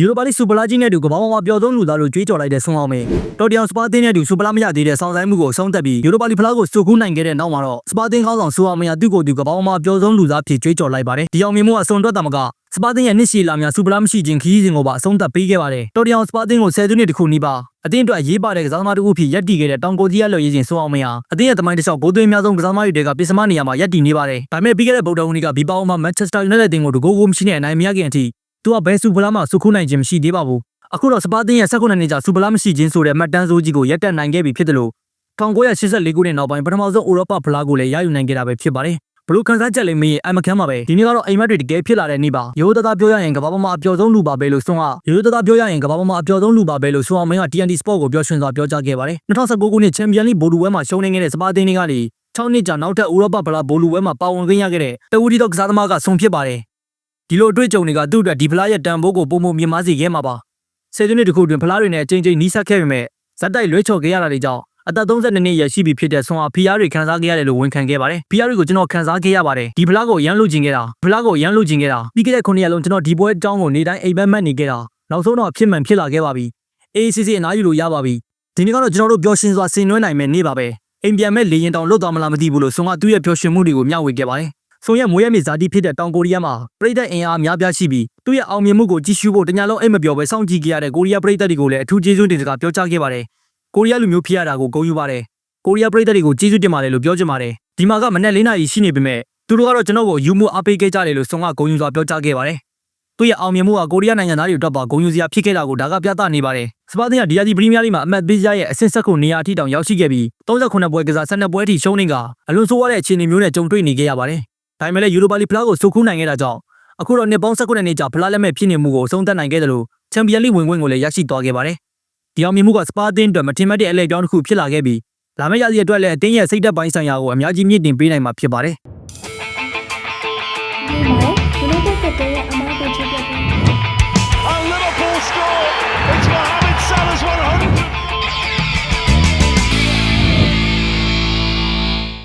ယူရိုပါလိစူပလာကြီးနဲ့တူကမ္ဘာပေါ်မှာပျော်ဆုံးလူသားတို့ကြွေးကြော်လိုက်တဲ့ဆွမ်းအောင်မေတော်တရားစပါတင်းနဲ့တူစူပလာမရသေးတဲ့ဆောင်းဆိုင်မှုကိုအဆုံးသတ်ပြီးယူရိုပါလိဖလားကိုစုကူးနိုင်ခဲ့တဲ့နောက်မှာတော့စပါတင်းကောင်းဆောင်ဆူအောင်မေကသူ့ကိုယ်သူကမ္ဘာပေါ်မှာပျော်ဆုံးလူသားဖြစ်ကြွေးကြော်လိုက်ပါတယ်ဒီအောင်မြင်မှုကအဆုံးတွက်တာမကစပါတင်းရဲ့နှစ်ရှည်လာများစူပလာမရှိခြင်းခီးစဉ်ကိုပါအဆုံးသတ်ပေးခဲ့ပါတယ်တော်တရားစပါတင်းကိုဆယ်စုနှစ်တခုနီးပါအတင်းအတွက်ရေးပါတဲ့ကစားသမားတစ်ခုဖြစ်ရပ်တည်ခဲ့တဲ့တောင်ကိုကြီးရလွယ်ရေးစဉ်ဆူအောင်မေဟာအတင်းရဲ့တမိုင်းတစ်လျှောက်ဘိုးသွင်းများဆုံးကစားသမားတွေကပစ္စမနေရာမှာရပ်တည်နေပါတယ်ဒါပေမဲ့ပြီးခဲ့တဲ့ဗုဒ္ဓဟူးနေ့ကဘီပါအိုမှာမန်ချက်စတာယူနိုက်တက်တင်ကိုတကိုးကိုမရှိနဲ့အနိုင်မရခင်အထိ သူကဘယ်စူပလာမှစုခုနိုင်ခြင်းမရှိသေးပါဘူးအခုတော့စပါတင်ရဲ့16နှစ်ကြာစူပလာမရှိခြင်းဆိုတဲ့မှတ်တမ်းစိုးကြီးကိုရက်တက်နိုင်ခဲ့ပြီဖြစ်တယ်လို့1984ခုနှစ်နောက်ပိုင်းပထမဆုံးဥရောပဖလားကိုလည်းရယူနိုင်ခဲ့တာပဲဖြစ်ပါတယ်ဘလို့ခန်းစားချက်လေးမေးရင်အမခမ်းပါပဲဒီနေ့ကတော့အိမ်မက်တွေတကယ်ဖြစ်လာတဲ့နေ့ပါရိုးသားသားပြောရရင်ကမ္ဘာပေါ်မှာအပျော်ဆုံးလူပါပဲလို့ဆွမ်းကရိုးသားသားပြောရရင်ကမ္ဘာပေါ်မှာအပျော်ဆုံးလူပါပဲလို့ဆွမ်းအောင်မင်းက TNT Sport ကိုပြောရှင်စွာပြောကြားခဲ့ပါတယ်2019ခုနှစ်ချန်ပီယံလိဘိုလူဝဲမှာရှုံးနေခဲ့တဲ့စပါတင်တွေကလေ6နှစ်ကြာနောက်ထပ်ဥရောပဖလားဘိုလူဝဲမှာပါဝင်ခွင့်ရခဲ့တဲ့တဝူဒီတော့ကစားသမားကဆုံဖြစ်ပါတယ် ဒီလိုအတွေ့အကြုံတွေကသူ့အတွက်ဒီဖလားရဲ့တန်ဖိုးကိုပုံမမြင်မာစေခဲ့မှာပါဆယ်စုနှစ်တခုတွင်ဖလားတွေနဲ့အချိန်ချင်းနီးစပ်ခဲ့ပေမဲ့ဇက်တိုက်လွဲချော်ခဲ့ရတာတွေကြောင့်အသက်32နှစ်ရရှိပြီဖြစ်တဲ့ဆွမ်းအားဖီးယားတွေခံစားခဲ့ရတယ်လို့ဝန်ခံခဲ့ပါတယ်။ဖီးယားတွေကိုကျွန်တော်ခံစားခဲ့ရပါတယ်။ဒီဖလားကိုရမ်းလို့ကျင်ခဲ့တာဖလားကိုရမ်းလို့ကျင်ခဲ့တာပြီးခဲ့တဲ့9ရက်လုံးကျွန်တော်ဒီပွဲအကြောင်းကိုနေတိုင်းအိမ်မက်မက်နေခဲ့တာနောက်ဆုံးတော့ဖြစ်မှန်ဖြစ်လာခဲ့ပါပြီ။ AACC အနားယူလို့ရပါပြီ။ဒီနေ့ကတော့ကျွန်တော်တို့ပျော်ရွှင်စွာဆင်နွှဲနိုင်မယ့်နေ့ပါပဲ။အိမ်ပြန်မဲ့လေရင်တောင်လွတ်သွားမလားမသိဘူးလို့ဆွမ်းကသူ့ရဲ့ပျော်ရွှင်မှုတွေကိုမျှဝေခဲ့ပါတယ်။ ဆွမ်းရဲ့မွေးရမြေဇာတိဖြစ်တဲ့တောင်ကိုရီးယားမှာပြည်သက်အင်အားများပြားရှိပြီးသူ့ရဲ့အောင်မြင်မှုကိုကြည့်ရှုဖို့တညာလုံးအိမ်မပျော်ပဲစောင့်ကြည့်ကြရတဲ့ကိုရီးယားပြည်သက်တွေကိုလည်းအထူးကျေးဇူးတင်စကားပြောကြားခဲ့ပါတယ်။ကိုရီးယားလူမျိုးဖြစ်ရတာကိုဂုဏ်ယူပါတယ်။ကိုရီးယားပြည်သက်တွေကိုကျေးဇူးတင်ပါတယ်လို့ပြောချင်ပါတယ်။ဒီမှာကမနေ့၄နာရီရှိနေပေမဲ့သူတို့ကတော့ကျွန်တော်ကိုယူမှုအားပေးခဲ့ကြတယ်လို့ဆွန်ကဂုဏ်ယူစွာပြောကြားခဲ့ပါတယ်။သူ့ရဲ့အောင်မြင်မှုကကိုရီးယားနိုင်ငံသားတွေအတွက်ပါဂုဏ်ယူစရာဖြစ်ခဲ့တာကိုဒါကပြသနေပါတယ်။စပါတင်ကဒီယာဒီပရီးမီးယားလိမှာအမတ်ပေးကြရဲ့အဆင့်ဆက်ကိုနေရာအထိတောင်ရောက်ရှိခဲ့ပြီး39ပွဲကစား12ပွဲအထိရှုံးနေကအလွန်ဆိုးရတဲ့အခြေအနေမျိုးနဲ့ကြုံတွေ့နေခဲ့ရပါတယ်။ ဒါပေမဲ့လည်းယူရိုပါလီဖလားကိုစုခုနိုင်ခဲ့တာကြောင့်အခုတော့နှစ်ပေါင်း19နှစ်ကြာဖလားလက်မဲ့ဖြစ်နေမှုကိုအဆုံးသတ်နိုင်ခဲ့တယ်လို့ချန်ပီယံလိဝင်ခွင့်ကိုလည်းရရှိသွားခဲ့ပါတယ်။ဒီအောင်မြင်မှုကစပါတင်အတွက်မထင်မှတ်တဲ့အလဲပြောင်းတစ်ခုဖြစ်လာခဲ့ပြီးလာမယ့်ရာသီအတွက်လည်းအတင်းရဲ့စိတ်သက်ပိုင်းဆိုင်ရာကိုအများကြီးမြင့်တင်ပေးနိုင်မှာဖြစ်ပါတယ်။